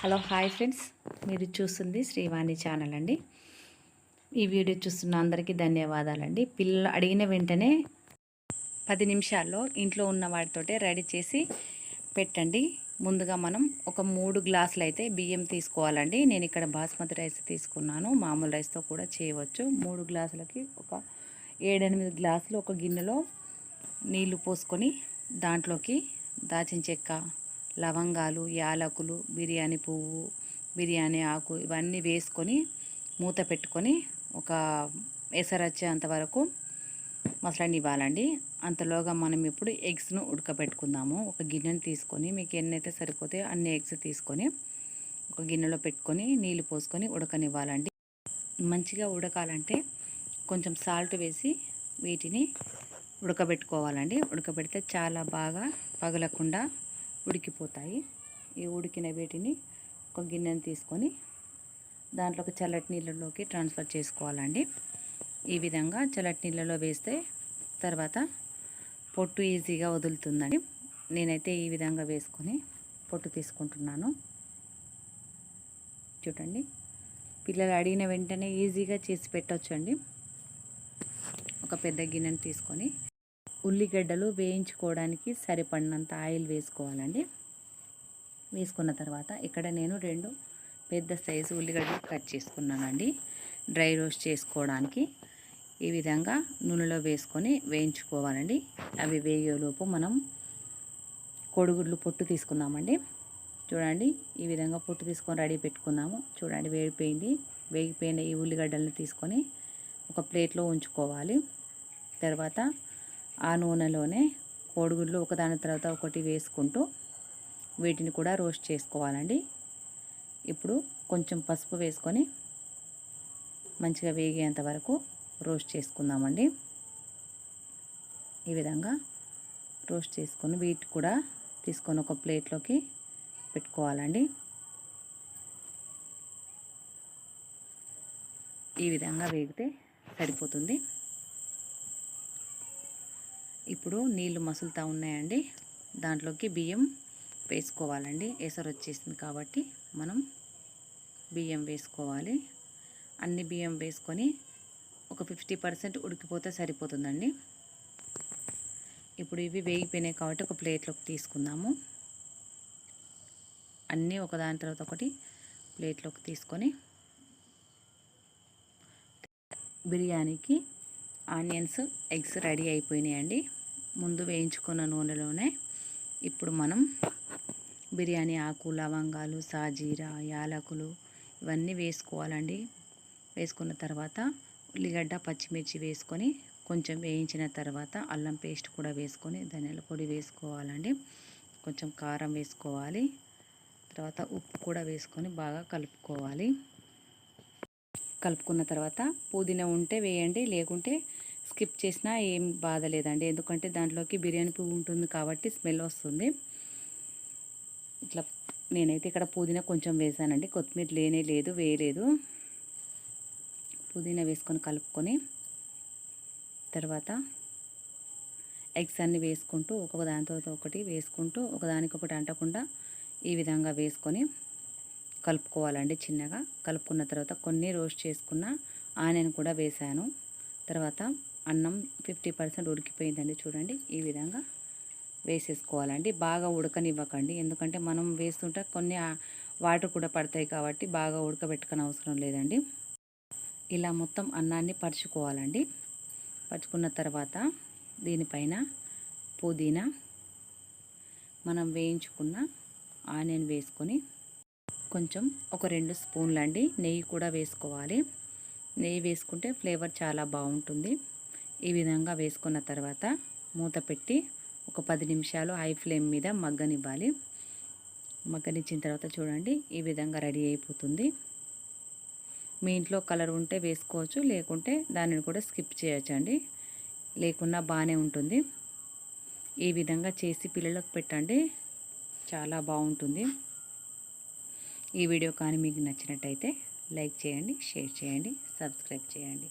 Hello hi friends. మీరు చూస్తుంది Srivani channel అండి. ఈ వీడియో చూస్తున్న అందరికీ ధన్యవాదాలండి. పిల్లలు అడిగిన వెంటనే పది నిమిషాల్లో ఇంట్లో ఉన్న వాటితోటే రెడీ చేసి పెట్టండి. ముందుగా మనం ఒక మూడు గ్లాసులు అయితే బియ్యం తీసుకోవాలండి. నేను ఇక్కడ బాస్మతి రైస్ తీసుకున్నాను. మామూలు రైస్తో కూడా చేయవచ్చు. మూడు గ్లాసులకి ఒక ఏడెనిమిది గ్లాసులు ఒక గిన్నెలో నీళ్ళు పోసుకొని దాంట్లోకి దాచిన చెక్క లవంగాలు యాలకులు బిర్యానీ పువ్వు బిర్యానీ ఆకు ఇవన్నీ వేసుకొని మూత పెట్టుకొని ఒక ఎసరొచ్చేంత వరకు మసలనివ్వాలండి అంతలోగా మనం ఇప్పుడు ఎగ్స్ను ఉడకబెట్టుకుందాము. ఒక గిన్నెని తీసుకొని మీకు ఎన్నైతే సరిపోతే అన్ని ఎగ్స్ తీసుకొని ఒక గిన్నెలో పెట్టుకొని నీళ్ళు పోసుకొని ఉడకనివ్వాలండి. మంచిగా ఉడకాలంటే కొంచెం సాల్ట్ వేసి వీటిని ఉడకబెట్టుకోవాలండి. ఉడకబెడితే చాలా బాగా పగలకుండా ఉడికిపోతాయి. ఈ ఉడికిన వీటిని ఒక గిన్నెని తీసుకొని దాంట్లో ఒక చల్లటి నీళ్ళలోకి ట్రాన్స్ఫర్ చేసుకోవాలండి. ఈ విధంగా చల్లటి నీళ్ళలో వేస్తే తర్వాత పొట్టు ఈజీగా వదులుతుందండి. నేనైతే ఈ విధంగా వేసుకొని పొట్టు తీసుకుంటున్నాను. చూడండి పిల్లలు అడిగిన వెంటనే ఈజీగా చేసి పెట్టవచ్చండి ఒక పెద్ద గిన్నెని తీసుకొని ఉల్లిగడ్డలు వేయించుకోవడానికి సరిపడినంత ఆయిల్ వేసుకోవాలండి. వేసుకున్న తర్వాత ఇక్కడ నేను రెండు పెద్ద సైజు ఉల్లిగడ్డలు కట్ చేసుకున్నానండి. డ్రై రోస్ట్ చేసుకోవడానికి ఈ విధంగా నూనెలో వేసుకొని వేయించుకోవాలండి. అవి వేయేలోపు మనం కొడుగుడ్లు పొట్టు తీసుకుందామండి. చూడండి ఈ విధంగా పొట్టు తీసుకొని రెడీ పెట్టుకుందాము. చూడండి వేడిపోయింది వేగిపోయిన ఈ ఉల్లిగడ్డలను తీసుకొని ఒక ప్లేట్లో ఉంచుకోవాలి. తర్వాత ఆ నూనెలోనే కోడిగుడ్లు ఒకదాని తర్వాత ఒకటి వేసుకుంటూ వీటిని కూడా రోస్ట్ చేసుకోవాలండి. ఇప్పుడు కొంచెం పసుపు వేసుకొని మంచిగా వేగేంత వరకు రోస్ట్ చేసుకుందామండి. ఈ విధంగా రోస్ట్ చేసుకొని వీటి కూడా తీసుకొని ఒక ప్లేట్లోకి పెట్టుకోవాలండి. ఈ విధంగా వేగితే సరిపోతుంది. ఇప్పుడు నీళ్ళు మసులుతూ ఉన్నాయండి. దాంట్లోకి బియ్యం వేసుకోవాలండి. ఎసరు వచ్చేసింది కాబట్టి మనం బియ్యం వేసుకోవాలి. అన్ని బియ్యం వేసుకొని ఒక ఫిఫ్టీ పర్సెంట్ ఉడికిపోతే సరిపోతుందండి. ఇప్పుడు ఇవి వేగిపోయినాయి కాబట్టి ఒక ప్లేట్లోకి తీసుకుందాము. అన్నీ ఒకదాని తర్వాత ఒకటి ప్లేట్లోకి తీసుకొని బిర్యానీకి ఆనియన్స్ ఎగ్స్ రెడీ అయిపోయినాయండి. ముందు వేయించుకున్న నూనెలోనే ఇప్పుడు మనం బిర్యానీ ఆకు లవంగాలు సాజీరా యాలకులు ఇవన్నీ వేసుకోవాలండి. వేసుకున్న తర్వాత ఉల్లిగడ్డ పచ్చిమిర్చి వేసుకొని కొంచెం వేయించిన తర్వాత అల్లం పేస్ట్ కూడా వేసుకొని ధనియాల పొడి వేసుకోవాలండి. కొంచెం కారం వేసుకోవాలి. తర్వాత ఉప్పు కూడా వేసుకొని బాగా కలుపుకోవాలి. కలుపుకున్న తర్వాత పుదీనా ఉంటే వేయండి లేకుంటే స్కిప్ చేసినా ఏం బాధ లేదండి. ఎందుకంటే దాంట్లోకి బిర్యానీ పువ్వు ఉంటుంది కాబట్టి స్మెల్ వస్తుంది. ఇట్లా నేనైతే ఇక్కడ పుదీనా కొంచెం వేసానండి. కొత్తిమీర లేనే లేదు వేయలేదు. పుదీనా వేసుకొని కలుపుకొని తర్వాత ఎగ్స్ అన్నీ వేసుకుంటూ ఒక దానితో ఒకటి వేసుకుంటూ ఒకదానికొకటి అంటకుండా ఈ విధంగా వేసుకొని కలుపుకోవాలండి చిన్నగా. కలుపుకున్న తర్వాత కొన్ని రోస్ట్ చేసుకున్న ఆనియన్ కూడా వేసాను. తర్వాత అన్నం ఫిఫ్టీ పర్సెంట్ ఉడికిపోయిందండి చూడండి. ఈ విధంగా వేసేసుకోవాలండి. బాగా ఉడకనివ్వకండి. ఎందుకంటే మనం వేస్తుంటే కొన్ని వాటర్ కూడా పడతాయి కాబట్టి బాగా ఉడకబెట్టుకుని అవసరం లేదండి. ఇలా మొత్తం అన్నాన్ని పరుచుకోవాలండి. పరుచుకున్న తర్వాత దీనిపైన పుదీనా మనం వేయించుకున్న ఆనియన్ వేసుకొని కొంచెం ఒక రెండు స్పూన్లు అండి నెయ్యి కూడా వేసుకోవాలి. నెయ్యి వేసుకుంటే ఫ్లేవర్ చాలా బాగుంటుంది. ఈ విధంగా వేసుకున్న తర్వాత మూత పెట్టి ఒక పది నిమిషాలు హై ఫ్లేమ్ మీద మగ్గనివ్వాలి. మగ్గనిచ్చిన తర్వాత చూడండి ఈ విధంగా రెడీ అయిపోతుంది. మీ ఇంట్లో కలర్ ఉంటే వేసుకోవచ్చు లేకుంటే దానిని కూడా స్కిప్ చేయొచ్చండి. లేకున్నా బాగానే ఉంటుంది. ఈ విధంగా చేసి పిల్లలకు పెట్టండి చాలా బాగుంటుంది. ఈ వీడియో కానీ మీకు నచ్చినట్టయితే లైక్ చేయండి షేర్ చేయండి సబ్స్క్రైబ్ చేయండి.